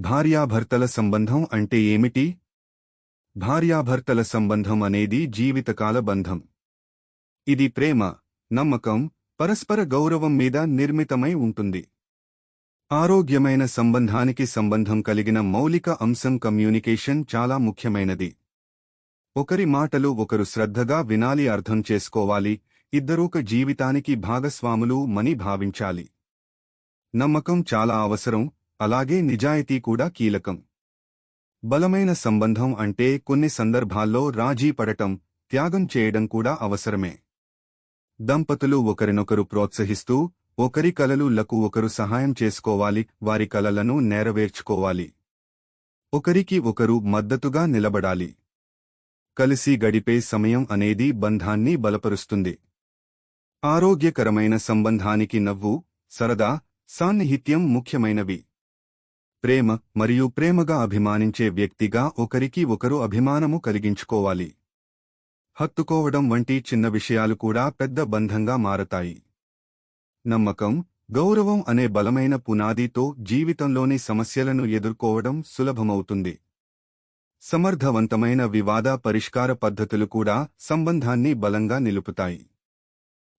భార్యాభర్తల సంబంధం అంటే ఏమిటి? భార్యాభర్తల సంబంధం అనేది జీవితకాల బంధం. ఇది ప్రేమ నమ్మకం పరస్పర గౌరవం మీద నిర్మితమై ఉంటుంది. ఆరోగ్యమైన సంబంధానికి సంబంధం కలిగిన మౌలిక అంశం కమ్యూనికేషన్ చాలా ముఖ్యమైనది. ఒకరి మాటలు ఒకరు శ్రద్ధగా వినాలి అర్థం చేసుకోవాలి ఇద్దరూక జీవితానికి భాగస్వాములు మని భావించాలి. నమ్మకం చాలా అవసరం అలాగే నిజాయితీ కూడా కీలకం. బలమైన సంబంధం అంటే కొన్ని సందర్భాల్లో రాజీ పడటం త్యాగం చేయడం కూడా అవసరమే. దంపతులు ఒకరినొకరు ప్రోత్సహిస్తూ ఒకరి కలలులకు ఒకరు సహాయం చేసుకోవాలి వారి కలలను నెరవేర్చుకోవాలి. ఒకరికి ఒకరు మద్దతుగా నిలబడాలి. కలిసి గడిపే సమయం అనేది బంధాన్ని బలపరుస్తుంది. ఆరోగ్యకరమైన సంబంధానికి నవ్వు సరదా సాన్నిహిత్యం ముఖ్యమైనవి. ప్రేమ మరియు ప్రేమగా అభిమానించే వ్యక్తిగా ఒకరికి ఒకరు అభిమానము కలిగించుకోవాలి. హత్తుకోవడం వంటి చిన్న విషయాలు కూడా పెద్ద బంధంగా మారతాయి. నమ్మకం గౌరవం అనే బలమైన పునాదితో జీవితంలోని సమస్యలను ఎదుర్కోవడం సులభమవుతుంది. సమర్థవంతమైన వివాద పరిష్కార పద్ధతులు కూడా సంబంధాన్ని బలంగా నిలుపుతాయి.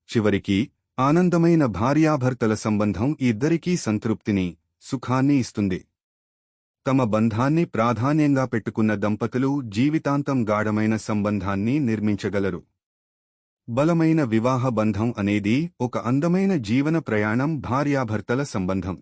చివరికి ఆనందమైన భార్యాభర్తల సంబంధం ఇద్దరికీ సంతృప్తిని సుఖాన్ని ఇస్తుంది. తమ బంధాన్ని ప్రాధాన్యంగా పెట్టుకున్న దంపతులు జీవితాంతం గాఢమైన సంబంధాన్ని నిర్మించగలరు. బలమైన వివాహ బంధం అనేది ఒక అందమైన జీవన ప్రయాణం భార్యాభర్తల సంబంధం.